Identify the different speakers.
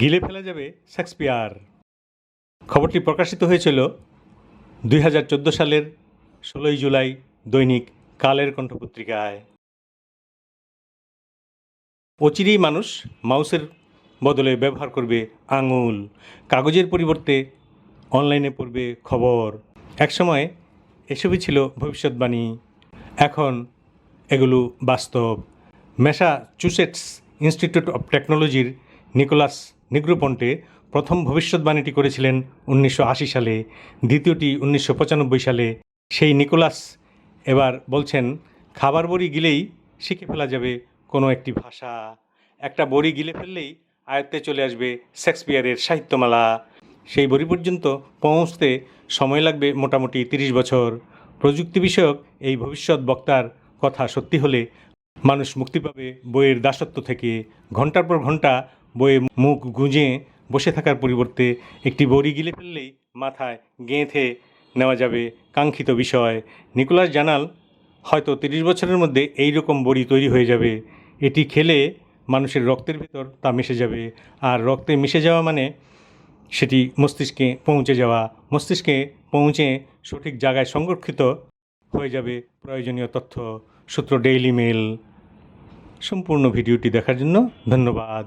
Speaker 1: গিলে ফেলা যাবে শেক্সপিয়ার। খবরটি প্রকাশিত হয়েছিল দুই হাজার চোদ্দ সালের ষোলোই জুলাই দৈনিক কালের কণ্ঠ পত্রিকায় অচিরেই মানুষ মাউসের বদলে ব্যবহার করবে আঙুল। কাগজের পরিবর্তে অনলাইনে পড়বে খবর। একসময় এসবই ছিল ভবিষ্যৎবাণী। এখন এগুলো বাস্তব। ম্যাসাচুসেটস ইনস্টিটিউট অফ টেকনোলজির নিকোলাস নিগ্রোপন্টে প্রথম ভবিষ্যৎবাণীটি করেছিলেন উনিশশো আশি সালে, দ্বিতীয়টি উনিশশো পঁচানব্বই সালে। সেই নিকোলাস এবার বলছেন, খাবার বড়ি গিলেই শিখে ফেলা যাবে কোনো একটি ভাষা। একটা বড়ি গিলে ফেললেই আয়ত্তে চলে আসবে শেক্সপিয়ারের সাহিত্যমালা। সেই বড়ি পর্যন্ত পৌঁছতে সময় লাগবে মোটামুটি তিরিশ বছর। প্রযুক্তি বিষয়ক এই ভবিষ্যৎ বক্তার কথা সত্যি হলে মানুষ মুক্তি পাবে বইয়ের দাসত্ব থেকে। ঘণ্টার পর ঘণ্টা বইয়ে মুখ গুঁজে বসে থাকার পরিবর্তে একটি বড়ি গিলে ফেললেই মাথায় গেঁথে নেওয়া যাবে কাঙ্ক্ষিত বিষয়। নিকোলাস জানাল, হয়তো তিরিশ বছরের মধ্যে এই রকম বড়ি তৈরি হয়ে যাবে। এটি খেলে মানুষের রক্তের ভিতর তা মিশে যাবে। আর রক্তে মিশে যাওয়া মানে সেটি মস্তিষ্কে পৌঁছে যাওয়া। মস্তিষ্কে পৌঁছে সঠিক জায়গায় সংরক্ষিত হয়ে যাবে প্রয়োজনীয় তথ্য। সূত্র ডেইলি মেল সম্পূর্ণ ভিডিওটি দেখার জন্য ধন্যবাদ।